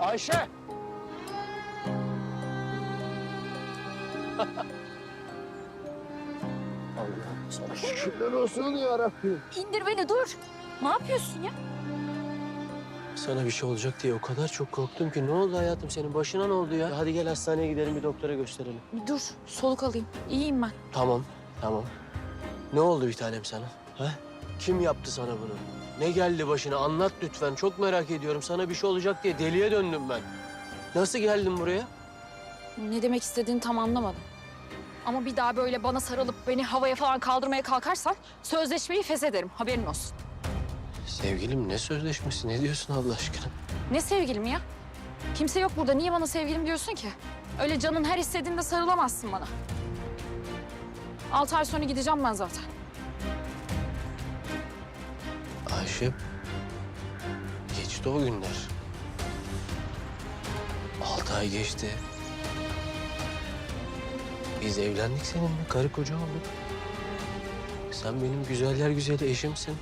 Ayşe! Allah'ım sana şükürler olsun ya Rabbim. İndir beni dur. Ne yapıyorsun ya? Sana bir şey olacak diye o kadar çok korktum ki. Ne oldu hayatım senin? Başına ne oldu ya? Hadi gel hastaneye gidelim bir doktora gösterelim. Bir dur soluk alayım. İyiyim ben. Tamam, tamam. Ne oldu bir tanem sana? Ha? Kim yaptı sana bunu? Ne geldi başına? Anlat lütfen. Çok merak ediyorum. Sana bir şey olacak diye deliye döndüm ben. Nasıl geldin buraya? Ne demek istediğini tam anlamadım. Ama bir daha böyle bana sarılıp beni havaya falan kaldırmaya kalkarsan sözleşmeyi feshederim. Haberin olsun. Sevgilim ne sözleşmesi? Ne diyorsun Allah aşkına? Ne sevgilim ya? Kimse yok burada. Niye bana sevgilim diyorsun ki? Öyle canın her istediğinde sarılamazsın bana. Altı ay sonra gideceğim ben zaten. Ayşe, geçti o günler. Altı ay geçti. Biz evlendik seninle, karı koca olduk. Sen benim güzeller güzeli eşimsin.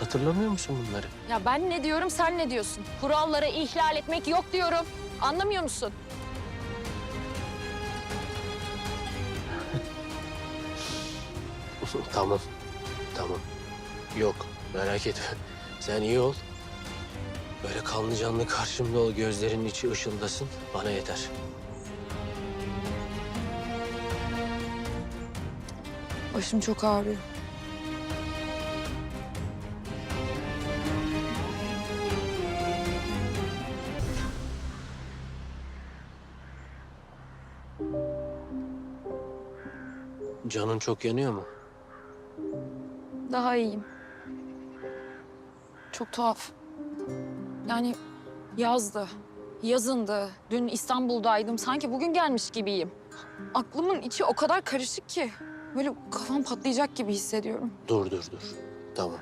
Hatırlamıyor musun bunları? Ya ben ne diyorum sen ne diyorsun? Kuralları ihlal etmek yok diyorum. Anlamıyor musun? tamam, tamam. Yok, merak etme. Sen iyi ol. Böyle kanlı canlı karşımda ol, gözlerinin içi ışıldasın. Bana yeter. Başım çok ağrıyor. Canın çok yanıyor mu? Daha iyiyim. Çok tuhaf. Yani yazdı, yazındı. Dün İstanbul'daydım. Sanki bugün gelmiş gibiyim. Aklımın içi o kadar karışık ki. Böyle kafam patlayacak gibi hissediyorum. Dur, dur, dur. Tamam.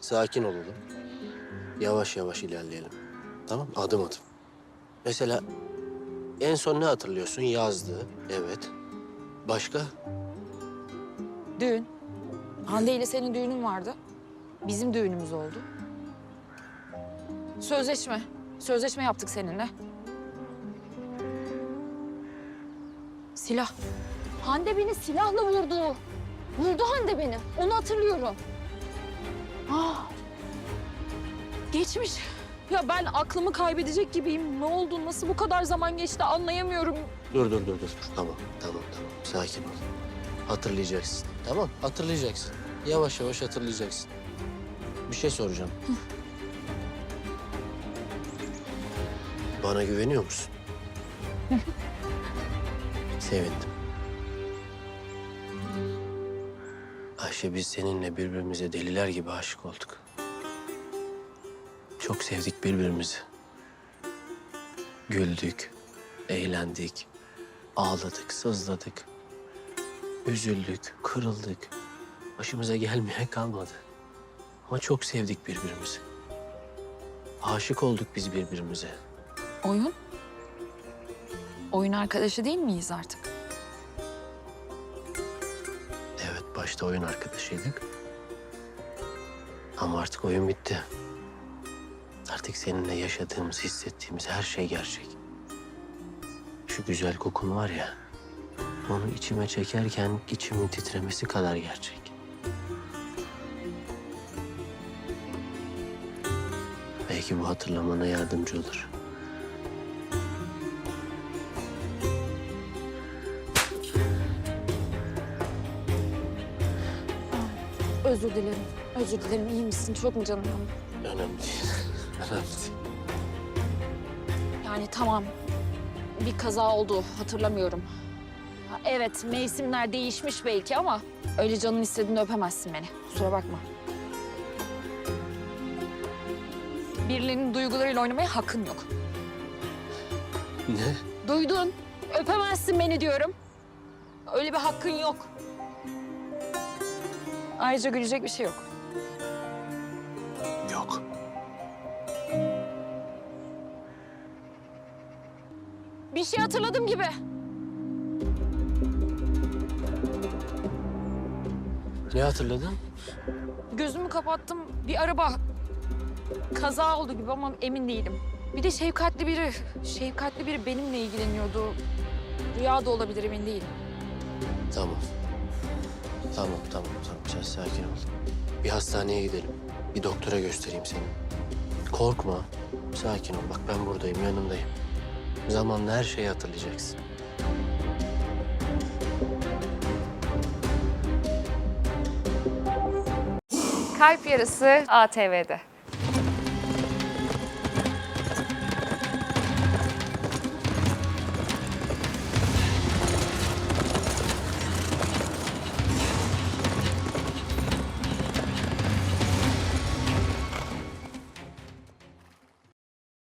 Sakin olalım. Yavaş yavaş ilerleyelim. Tamam Adım adım. Mesela en son ne hatırlıyorsun? Yazdı. Evet. Başka? Düğün. Hande ile senin düğünün vardı. Bizim düğünümüz oldu. Sözleşme. Sözleşme yaptık seninle. Silah. Hande beni silahla vurdu. Vurdu Hande beni. Onu hatırlıyorum. Ah. Geçmiş. Ya ben aklımı kaybedecek gibiyim. Ne oldu? Nasıl bu kadar zaman geçti anlayamıyorum. Dur, dur, dur, dur. Tamam, tamam, tamam. Sakin ol. Hatırlayacaksın. Tamam, hatırlayacaksın. Yavaş yavaş hatırlayacaksın. Bir şey soracağım. Bana güveniyor musun? Sevindim. Ayşe biz seninle birbirimize deliler gibi aşık olduk. Çok sevdik birbirimizi. Güldük, eğlendik, ağladık, sızladık. Üzüldük, kırıldık. Başımıza gelmeye kalmadı. Ama çok sevdik birbirimizi. Aşık olduk biz birbirimize. Oyun? Oyun arkadaşı değil miyiz artık? Evet, başta oyun arkadaşıydık. Ama artık oyun bitti. Artık seninle yaşadığımız, hissettiğimiz her şey gerçek. Şu güzel kokun var ya, onu içime çekerken içimin titremesi kadar gerçek. Belki bu hatırlamana yardımcı olur. Özür dilerim. Özür dilerim. İyi misin? Çok mu canın yandı? Önemli değil. Önemli değil. Yani tamam. Bir kaza oldu. Hatırlamıyorum. Ha, Evet, mevsimler değişmiş belki ama öyle canın istediğinde öpemezsin beni. Kusura bakma. Birilerinin duygularıyla oynamaya hakkın yok. Ne? Duydun. Öpemezsin beni diyorum. Öyle bir hakkın yok. Ayrıca gülecek bir şey yok. Yok. Bir şey hatırladım gibi. Ne hatırladın? Gözümü kapattım. Bir araba kaza oldu gibi ama emin değilim. Bir de şefkatli biri, şefkatli biri benimle ilgileniyordu. Rüya da olabilir emin değilim. Tamam. Tamam, tamam, tamam. Sen sakin ol. Bir hastaneye gidelim. Bir doktora göstereyim seni. Korkma. Sakin ol. Bak ben buradayım, yanındayım. Zamanla her şeyi hatırlayacaksın. Kalp Yarısı ATV'de.